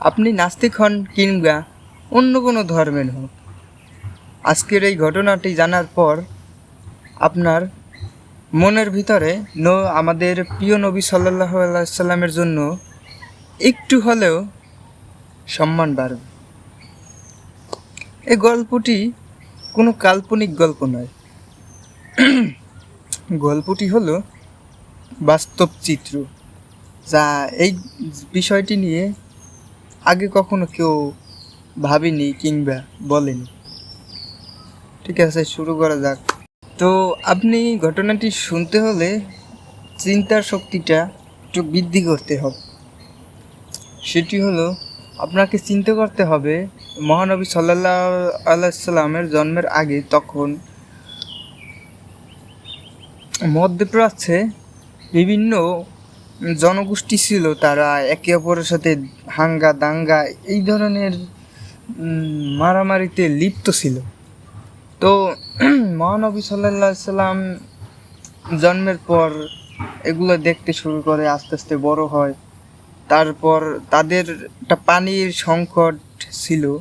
আপনি নাস্তিক হন কিংবা অন্য কোনো ধর্মের হোক আজকের এই ঘটনাটি জানার পর আপনার মনের ভিতরে ন আমাদের প্রিয় নবী সাল্লাহ সাল্লামের জন্য একটু হলেও সম্মান বাড়বে। এই গল্পটি কোনো কাল্পনিক গল্প নয়। গল্পটি হলো বাস্তব চিত্র, যা এই বিষয়টি নিয়ে আগে কখনো কেউ ভাবেনি কিংবা বলেনি। ঠিক আছে, শুরু করা যাক। তো আপনি ঘটনাটি শুনতে হলে চিন্তার শক্তিটা একটু বৃদ্ধি করতে হবে। সেটি হলো, আপনাকে চিন্তা করতে হবে, মহানবী সাল্লাহ আলাইসাল্লামের জন্মের আগে তখন মধ্যপ্রাচ্যে বিভিন্ন জনগোষ্ঠী ছিল তারা একে অপরের সাথে হাঙ্গা দাঙ্গা এই ধরনের মারামারিতে লিপ্ত ছিল। তো মহানবী সাল্লাহ সাল্লাম জন্মের পর এগুলো দেখতে শুরু করে, আস্তে আস্তে বড় হয়। তারপর তাদের একটা পানির সংকট ছিল।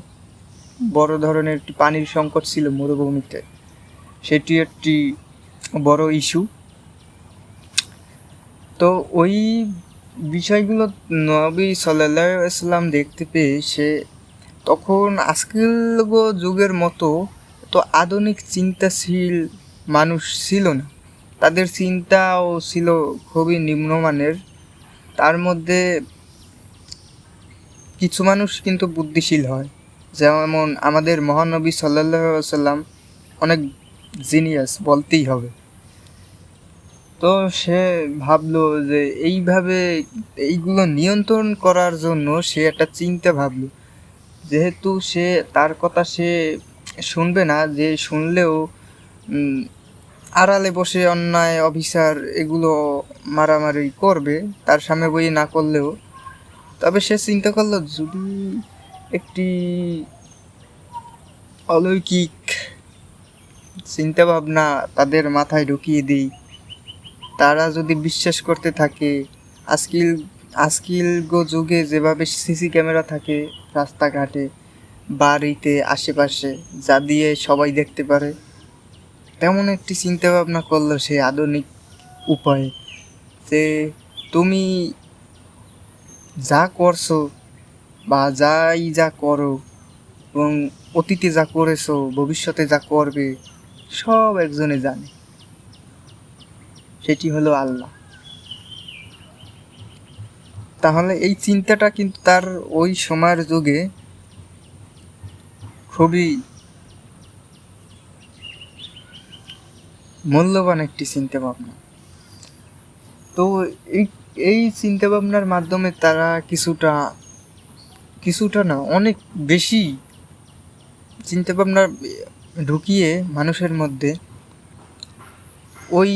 বড় ধরনের একটি পানির সংকট ছিল মরুভূমিতে। সেটি একটি বড় ইস্যু তো ওই বিষয়গুলো নবী সাল্লাম দেখতে পেয়ে সে তখন আজকের যুগের মতো তো আধুনিক চিন্তাশীল মানুষ ছিল না। তাদের চিন্তাও ছিল খুবই নিম্নমানের। তার মধ্যে কিছু মানুষ কিন্তু বুদ্ধিশীল হয়। যেমন আমাদের মহানবী সাল্লাহ সাল্লাম অনেক জিনিয়াস বলতেই হবে। তো সে ভাবলো যে এইভাবে এইগুলো নিয়ন্ত্রণ করার জন্য সে একটা চিন্তা ভাবলো। যেহেতু সে, তার কথা সে শুনবে না, যে শুনলেও আড়ালে বসে অন্যায় অফিসার এগুলো মারামারি করবে, তার সামনে বই না করলেও। তবে সে চিন্তা করল, যদি একটি অলৌকিক চিন্তাভাবনা তাদের মাথায় ঢুকিয়ে দিই তারা যদি বিশ্বাস করতে থাকে, আজকিল আজকিল গো যুগে যেভাবে সিসি ক্যামেরা থাকে রাস্তাঘাটে, বাড়িতে, আশেপাশে, যা দিয়ে সবাই দেখতে পারে, তেমন একটি চিন্তা ভাবনা করল সে আধুনিক উপায়ে যে তুমি যা করছ বা যাই যা করো এবং অতীতে যা করেছ, ভবিষ্যতে যা করবে, সব একজনে জানে। সেটি হলো আল্লাহ। তাহলে এই চিন্তাটা কিন্তু তার ওই সময়ের যুগে খুবই মূল্যবান একটি চিন্তা ভাবনা তো এই এই চিন্তা ভাবনার মাধ্যমে তারা কিছুটা কিছুটা না, অনেক বেশি চিন্তা ভাবনা ঢুকিয়ে মানুষের মধ্যে ওই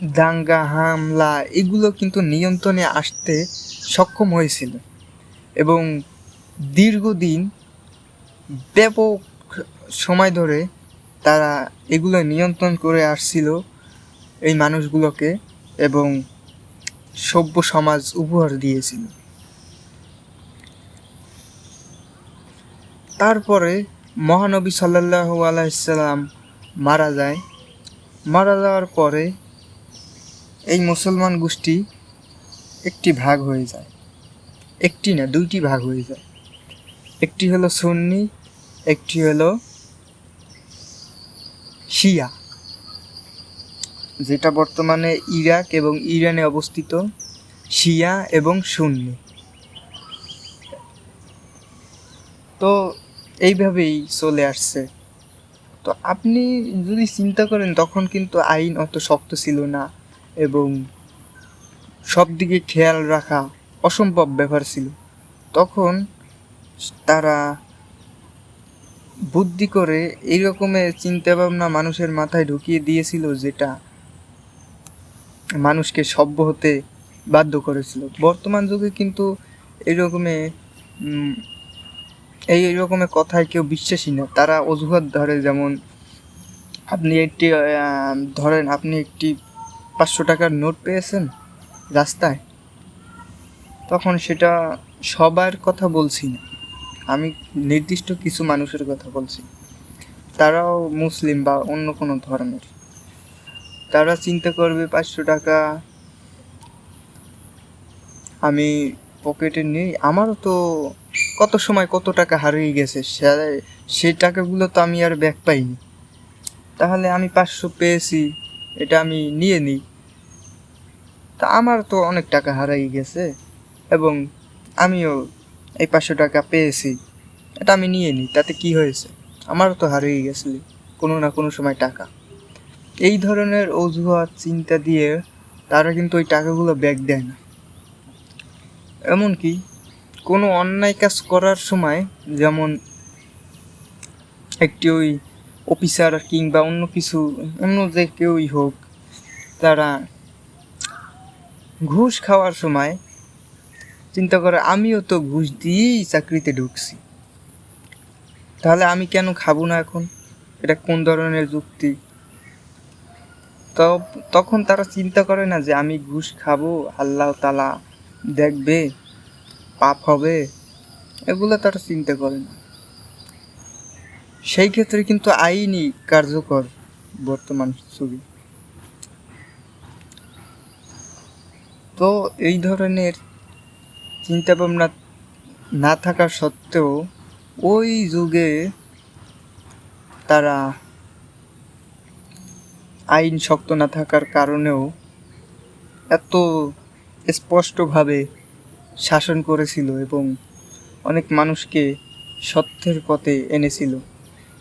দাঙ্গা, হামলা এগুলো কিন্তু নিয়ন্ত্রণে আসতে সক্ষম হয়েছিল এবং দীর্ঘদিন ব্যাপক সময় ধরে তারা এগুলো নিয়ন্ত্রণ করে আসছিল এই মানুষগুলোকে এবং সভ্য সমাজ উপহার দিয়েছিল। তারপরে মহানবী সাল্লাহ আলাইসাল্লাম মারা যায়। মারা যাওয়ার পরে এই মুসলমান গোষ্ঠী একটি ভাগ হয়ে যায়। একটি না, দুইটি ভাগ হয়ে যায়। একটি হলো সুন্নি, একটি হলো শিয়া। যেটা বর্তমানে ইরাক এবং ইরানে অবস্থিত শিয়া এবং সুন্নি। তো এইভাবেই চলে আসছে। তো আপনি যদি চিন্তা করেন, তখন কিন্তু আইন অত শক্ত ছিল না। সব দিকে খেয়াল রাখা অসম্ভব ব্যাপার ছিল। তখন তারা বুদ্ধি করে এই রকমের চিন্তাভাবনা মানুষের মাথায় ঢুকিয়ে দিয়েছিল যেটা মানুষকে সভ্য হতে বাধ্য করেছিল। বর্তমান যুগে কিন্তু এই এই এই রকমের কথায় কেউ বিশ্বাসী না। তারা অজুহাত ধরে যেমন, আপনি একটি ধরেন আপনি একটি পাঁচশো টাকার নোট পেয়েছেন রাস্তায়? তখন সেটা সবার কথা বলছি না। আমি নির্দিষ্ট কিছু মানুষের কথা বলছি। তারাও মুসলিম বা অন্য কোনো ধর্মের। তারা চিন্তা করবে পাঁচশো টাকা আমি পকেটে নেই। আমারও তো কত সময় কত টাকা হারিয়ে গেছে সেই টাকাগুলো তো আমি আর ব্যাক পাইনি। তাহলে আমি পাঁচশো পেয়েছি, এটা আমি নিয়ে নিই। তা আমার তো অনেক টাকা হারাই গেছে এবং আমিও এই পাঁচশো টাকা পেয়েছি। এটা আমি নিয়ে নিই, তাতে কি হয়েছে? আমারও তো হারিয়ে গেছিল কোনো না কোনো সময় টাকা। এই ধরনের অজুহাত, চিন্তা দিয়ে তারা কিন্তু ওই টাকাগুলো ব্যাক দেয় না। এমনকি কোনো অন্যায় কাজ করার সময় যেমন একটি ওই অফিসার কিংবা অন্য কিছু, অন্য যে কেউই হোক, তারা ঘুষ খাওয়ার সময় চিন্তা করে, আমিও তো ঘুষ দিয়েই চাকরিতে ঢুকছি। তাহলে আমি কেন খাব না এখন? এটা কোন ধরনের যুক্তি? তো তখন তারা চিন্তা করে না যে আমি ঘুষ খাব, আল্লাহ তালা দেখবে, পাপ হবে, এগুলো তারা চিন্তা করে না। সেই ক্ষেত্রে কিন্তু আইনই কার্যকর বর্তমান যুগে তো এই ধরনের চিন্তাভাবনা না থাকা সত্ত্বেও ওই যুগে তারা আইন শক্ত না থাকার কারণেও এত স্পষ্টভাবে শাসন করেছিল এবং অনেক মানুষকে সত্যের পথে এনেছিল।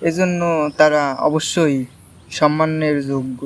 এজন্য তারা অবশ্যই সম্মানের যোগ্য।